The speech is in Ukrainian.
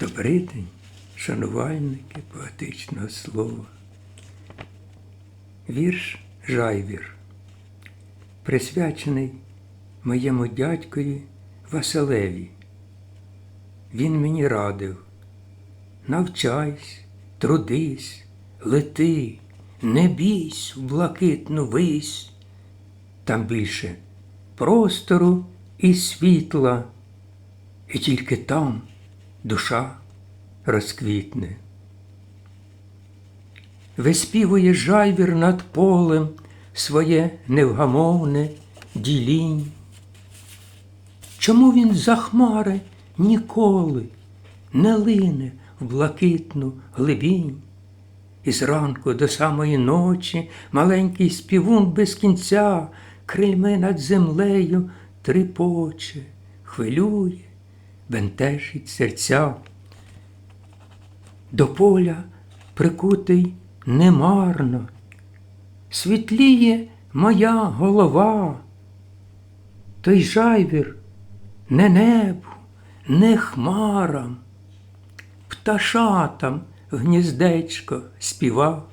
Добрий день, шанувальники поетичного слова. Вірш Жайвір, присвячений моєму дядькові Василеві. Він мені радив навчайсь, трудись, лети, не бійсь в блакитну вись. Там більше простору і світла, і тільки там душа розквітне. Виспівує жайвір над полем своє невгамовне ділінь. Чому він за хмари ніколи не лине в блакитну глибінь? І зранку до самої ночі маленький співун без кінця крильми над землею трипоче, хвилює, бентежить серця. До поля прикутий немарно, світліє моя голова, той жайвір не небу, не хмарам, пташатам гніздечко співав.